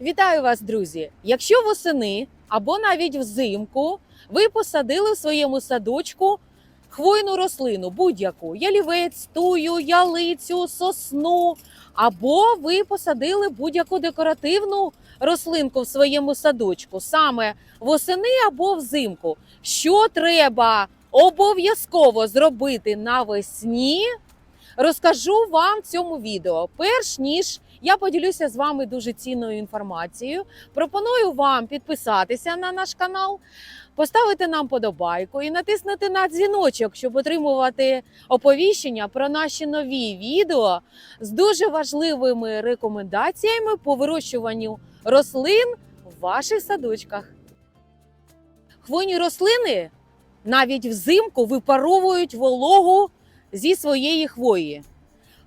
Вітаю вас, друзі! Якщо восени або навіть взимку ви посадили в своєму садочку хвойну рослину, будь-яку ялівець, тую, ялицю, сосну, або ви посадили будь-яку декоративну рослинку в своєму садочку, саме восени або взимку. Що треба обов'язково зробити навесні? Розкажу вам в цьому відео. Перш ніж я поділюся з вами дуже цінною інформацією. Пропоную вам підписатися на наш канал, поставити нам подобайку і натиснути на дзвіночок, щоб отримувати оповіщення про наші нові відео з дуже важливими рекомендаціями по вирощуванню рослин в ваших садочках. Хвойні рослини навіть взимку випаровують вологу зі своєї хвої.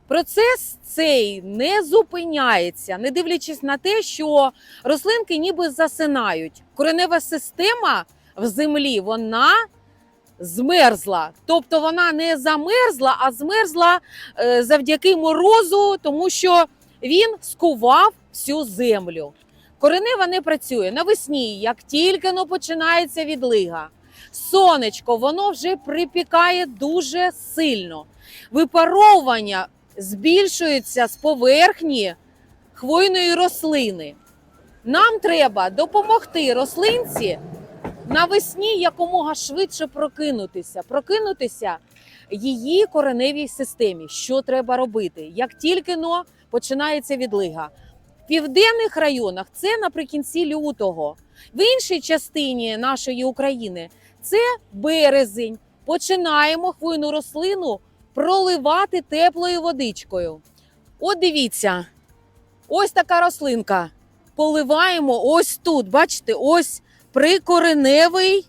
Процес цей не зупиняється, не дивлячись на те, що рослинки ніби засинають. Коренева система в землі вона змерзла. Тобто вона не замерзла, а змерзла е, завдяки морозу, тому що він скував всю землю. Коренева не працює навесні, як тільки но починається відлига. Сонечко, воно вже припікає дуже сильно. Випаровування збільшується з поверхні хвойної рослини. Нам треба допомогти рослинці навесні якомога швидше прокинутися, прокинутися її кореневій системі. Що треба робити? Як тільки но починається відлига. В південних районах це наприкінці лютого, в іншій частині нашої України це березень. Починаємо хвойну рослину проливати теплою водичкою. От дивіться, ось така рослинка. Поливаємо ось тут. Бачите, ось прикореневий,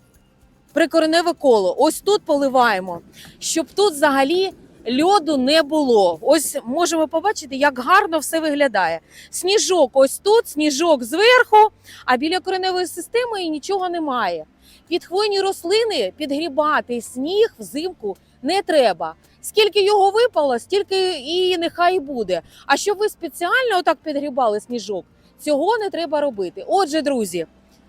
прикореневе коло. Ось тут поливаємо, щоб тут взагалі льоду не було. Ось можемо побачити, як гарно все виглядає. Сніжок ось тут, сніжок зверху, а біля кореневої системи нічого немає. Під хвойні рослини підгрібати сніг взимку не треба. Скільки його випало, стільки і нехай буде. А щоб ви спеціально отак підгрібали сніжок, цього не треба робити. Отже, друзі,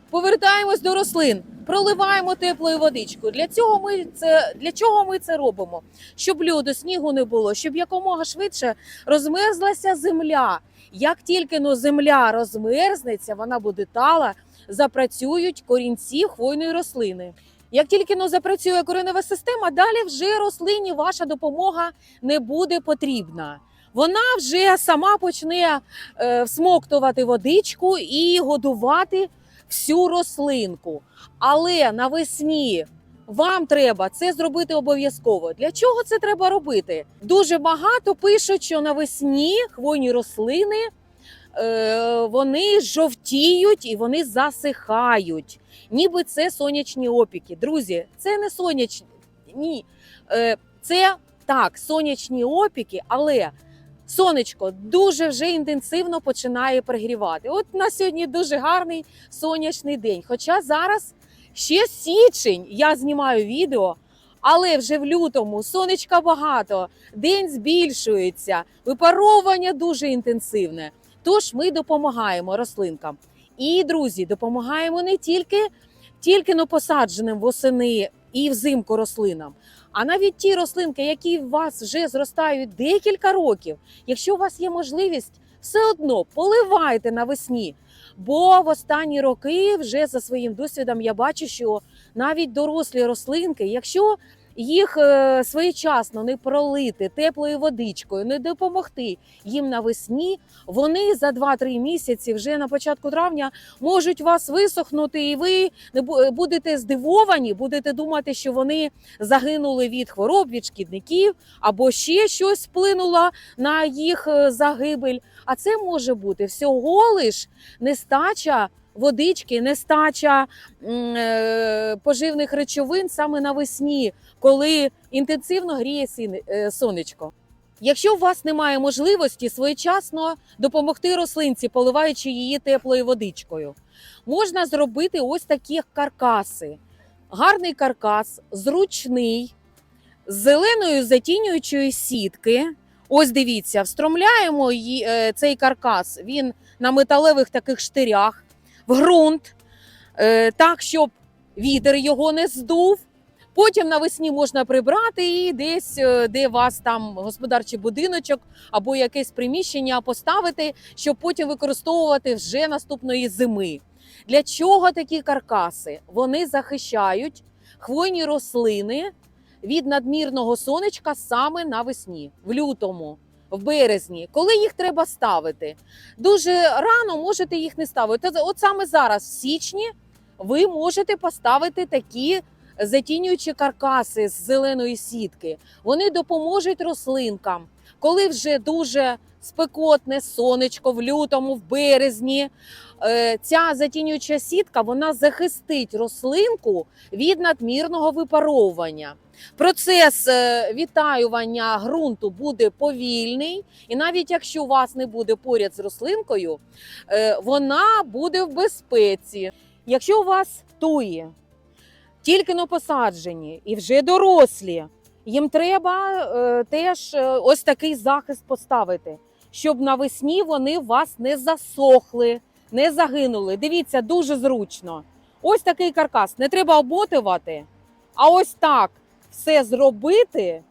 повертаємось до рослин, проливаємо теплою водичкою. Для цього ми це для чого ми це робимо? Щоб льоду, снігу не було, щоб якомога швидше розмерзлася земля. Як тільки но земля розмерзнеться, вона буде тала, запрацюють корінці хвойної рослини. Як тільки но запрацює коренева система, далі вже рослині ваша допомога не буде потрібна. Вона вже сама почне е, всмоктувати водичку і годувати всю рослинку. Але навесні вам треба це зробити обов'язково. Для чого це треба робити? Дуже багато пишуть, що навесні хвойні рослини вони жовтіють і вони засихають. Ніби це сонячні опіки. Друзі, це не сонячні. Ні. Е, це так, сонячні опіки, але сонечко дуже вже інтенсивно починає пригрівати. От на сьогодні дуже гарний сонячний день. Хоча зараз ще січень я знімаю відео. Але вже в лютому сонечка багато, день збільшується, випаровування дуже інтенсивне. Тож ми допомагаємо рослинкам. І, друзі, допомагаємо не тільки тільки но посадженим восени і взимку рослинам, а навіть ті рослинки, які у вас вже зростають декілька років. Якщо у вас є можливість, все одно поливайте навесні. Бо в останні роки вже за своїм досвідом я бачу, що навіть дорослі рослинки, якщо їх е, своєчасно не пролити теплою водичкою, не допомогти їм навесні, вони за 2-3 місяці, вже на початку травня, можуть вас висохнути, і ви не будете здивовані, будете думати, що вони загинули від хвороб, від шкідників, або ще щось вплинуло на їх е, загибель. А це може бути всього лиш нестача водички, нестача е, поживних речовин саме навесні, коли інтенсивно гріє е, сонечко. Якщо у вас немає можливості своєчасно допомогти рослинці, поливаючи її теплою водичкою, можна зробити ось такі каркаси. Гарний каркас, зручний, з зеленою затінюючої сітки. Ось дивіться, встромляємо е, цей каркас. Він на металевих таких штирях в ґрунт, е, так, щоб вітер його не здув. Потім навесні можна прибрати і десь, е, де у вас там господарчий будиночок або якесь приміщення поставити, щоб потім використовувати вже наступної зими. Для чого такі каркаси? Вони захищають хвойні рослини від надмірного сонечка саме навесні, в лютому, в березні, коли їх треба ставити. Дуже рано можете їх не ставити. От саме зараз, в січні, ви можете поставити такі затінюючі каркаси з зеленої сітки. Вони допоможуть рослинкам, коли вже дуже спекотне сонечко в лютому, в березні. е, Ця затінююча сітка вона захистить рослинку від надмірного випаровування. Процес е, відтаювання ґрунту буде повільний, і навіть якщо у вас не буде поряд з рослинкою, е, вона буде в безпеці. Якщо у вас туї тільки но посаджені і вже дорослі, їм треба е, теж е, ось такий захист поставити, щоб навесні вони вас не засохли, не загинули. Дивіться, дуже зручно. Ось такий каркас. Не треба оботувати, а ось так все зробити.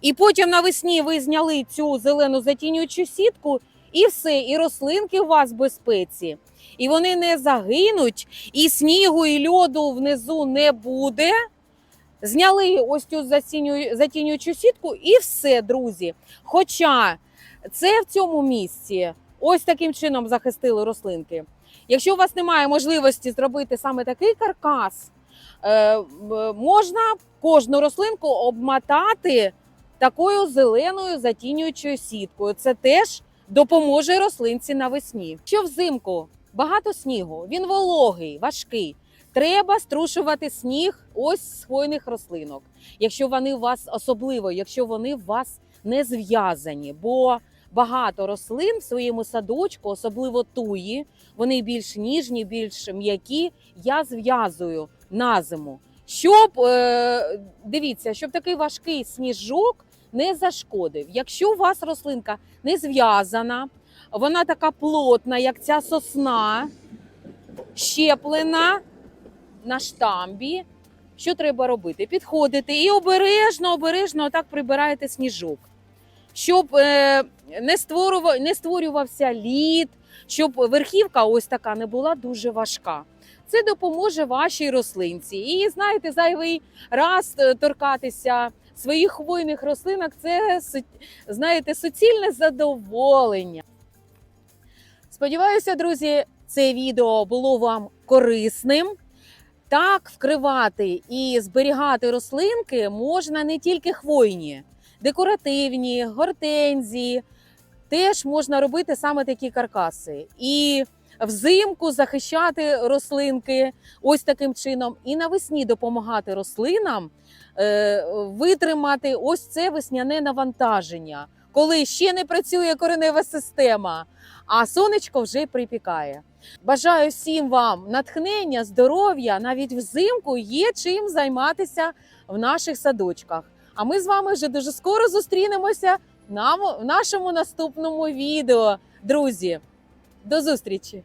І потім навесні ви зняли цю зелену затінюючу сітку, і все, і рослинки у вас в безпеці. І вони не загинуть, і снігу, і льоду внизу не буде. Зняли ось цю затінюючу сітку, і все, друзі. Хоча це в цьому місці ось таким чином захистили рослинки. Якщо у вас немає можливості зробити саме такий каркас, е, можна кожну рослинку обмотати такою зеленою затінюючою сіткою. Це теж допоможе рослинці навесні. Що взимку багато снігу, він вологий, важкий. Треба струшувати сніг ось з хвойних рослинок, якщо вони у вас особливо, якщо вони у вас не зв'язані. Бо багато рослин в своєму садочку, особливо туї, вони більш ніжні, більш м'які. Я зв'язую на зиму. Щоб е, дивіться, щоб такий важкий сніжок не зашкодив. Якщо у вас рослинка не зв'язана, вона така плотна, як ця сосна, щеплена на штамбі. Що треба робити? Підходите і обережно, обережно так прибираєте сніжок, щоб е, не, створював, не створювався лід, щоб верхівка ось така не була дуже важка. Це допоможе вашій рослинці. І знаєте, зайвий раз е, торкатися своїх хвойних рослинок це знаєте, суцільне задоволення. Сподіваюся, друзі, це відео було вам корисним. Так, вкривати і зберігати рослинки можна не тільки хвойні, декоративні, гортензії. Теж можна робити саме такі каркаси. І взимку захищати рослинки ось таким чином, і навесні допомагати рослинам е, витримати ось це весняне навантаження, коли ще не працює коренева система, а сонечко вже припікає. Бажаю всім вам натхнення, здоров'я. Навіть взимку є чим займатися в наших садочках. А ми з вами вже дуже скоро зустрінемося в нашому наступному відео. Друзі, до зустрічі!